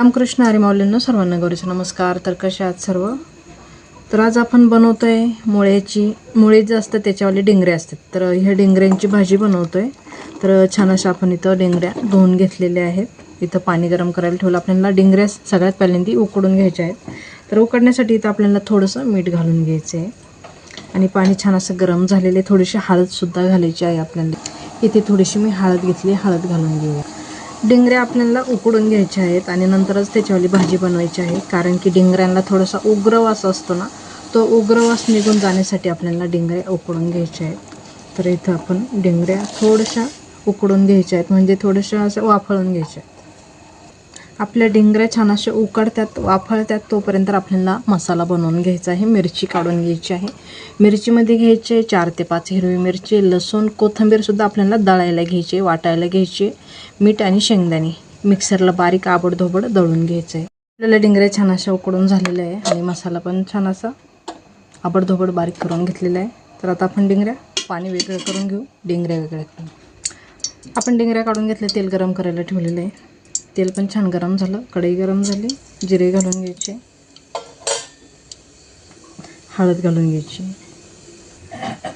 रामकृष्ण हरी सर्वांना गौरीचा नमस्कार. तर कशा आहात सर्व? तर आज आपण बनवतो आहे मुळ्याची मुळे जे असतात त्याच्यावाले डिंगरे असतात. तर ह्या डिंगऱ्यांची भाजी बनवतो आहे तर छान अशा आपण इथं डिंगऱ्या धुवून घेतलेल्या आहेत. इथं पाणी गरम करायला ठेवलं. आपल्याला डिंगऱ्या सगळ्यात पहिल्यांदा उकडून घ्यायच्या आहेत. तर उकडण्यासाठी इथं आपल्याला थोडंसं मीठ घालून घ्यायचं आहे. आणि पाणी छान असं गरम झालेले थोडीशी हळदसुद्धा घालायची आहे आपल्याला. इथे थोडीशी मी हळद घेतली. हळद घालून घेऊया. डिंगऱ्या आपल्याला उकडून घ्यायच्या आहेत आणि नंतरच त्याच्यावाली भाजी बनवायची आहे. कारण की डिंगऱ्यांना थोडासा उग्रवास असतो ना तो उग्रवास निघून जाण्यासाठी आपल्याला डिंगऱ्या उकडून घ्यायच्या आहेत. तर इथं आपण डिंगऱ्या थोड्याशा उकडून घ्यायच्या आहेत. म्हणजे थोड्याशा असं वाफळून घ्यायच्या आहेत. आपल्या डिंगऱ्या छान अशा उकडत्यात वाफळत्यात तोपर्यंत आपल्याला मसाला बनवून घ्यायचा आहे मिरची काढून घ्यायची आहे. मिरचीमध्ये घ्यायचे चार ते पाच हिरवी मिरची लसूण कोथिंबीरसुद्धा आपल्याला दळायला घ्यायची वाटायला घ्यायची मीठ आणि शेंगदाणे. मिक्सरला बारीक आबडधोबड दळून घ्यायचं आहे. आपल्याला डिंगऱ्या छान अशा उकडून झालेल्या आहे आणि मसाला पण छान असा आबडधोबड बारीक करून घेतलेला आहे. तर आता आपण डिंगऱ्या पाणी वेगळं करून घेऊ डिंगऱ्या वेगळ्या करून. आपण डिंगऱ्या काढून घेतल्या तेल गरम करायला ठेवलेलं आहे. तेल पण छान गरम झालं कढई गरम झाली जिरे घालून घ्यायचे हळद घालून घ्यायची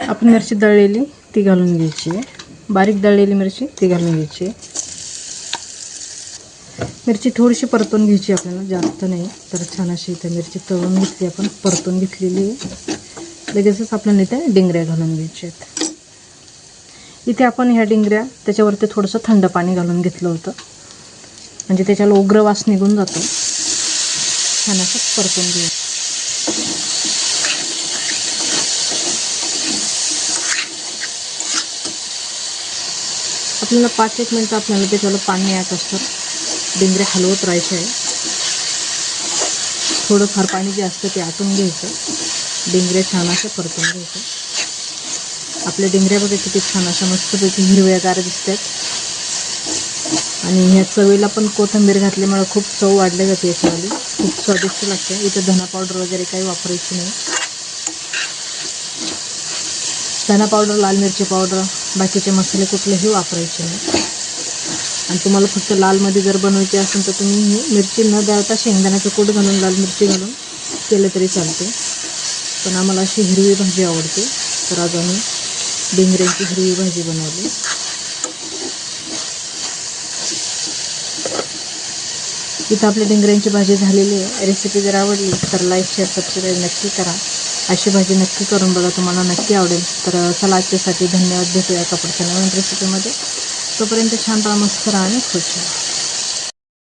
आपण मिरची दळलेली ती घालून घ्यायची बारीक दळलेली मिरची ती घालून घ्यायची. मिरची थोडीशी परतून घ्यायची आपल्याला जास्त नाही तर छान अशी इथं मिरची तळून घेतली आपण परतून घेतलेली आहे. लगेचच आपल्याला इथे डिंगऱ्या घालून घ्यायच्या आहेत. इथे आपण ह्या डिंगऱ्या त्याच्यावरती थोडंसं थंड पाणी घालून घेतलं होतं. म्हणजे त्याच्याला उग्र वास निघून जातो. छान असं परतून घेऊ आपल्याला पाच एक मिनटं आपल्याला त्याच्याला पाणी यायच असतं. डिंगरे हलवत राहायचे. आहे थोडंफार पाणी जे असतं ते आटून घ्यायचं. डिंगरे छान असं परतून घ्यायचं. आपल्या डिंगऱ्या बघा किती छान अशा मस्तपैकी हिरव्यागार दिसतात. आणि ह्या चवीला पण कोथिंबीर घातल्यामुळे खूप चव वाढली जाते याच्यावाली खूप स्वादिष्ट लागते. इथं धना पावडर वगैरे काही वापरायची नाही. धना पावडर लाल मिरची पावडर बाकीचे मसाले कुठलेही वापरायचे नाही. आणि तुम्हाला फक्त लालमध्ये जर बनवायची असेल तर तुम्ही ही मिरची न दळता शेंगदाण्याचं कूट घालून लाल मिरची घालून केलं तरी चालते. पण आम्हाला अशी हिरवी भाजी आवडते. तर आज आम्ही डेंगऱ्यांची हिरवी भाजी बनवली. इथं आपल्या डिंगऱ्यांची भाजी झालेली आहे. रेसिपी जर आवडली तर लाईक शेअर सबस्क्राईब नक्की करा. अशी भाजी नक्की करून बघा तुम्हाला नक्की आवडेल. तर चला आजच्यासाठी धन्यवाद भेटूया एका पुढच्या नवीन रेसिपीमध्ये तोपर्यंत छान राहा मस्त राहा आणि खुश राहा.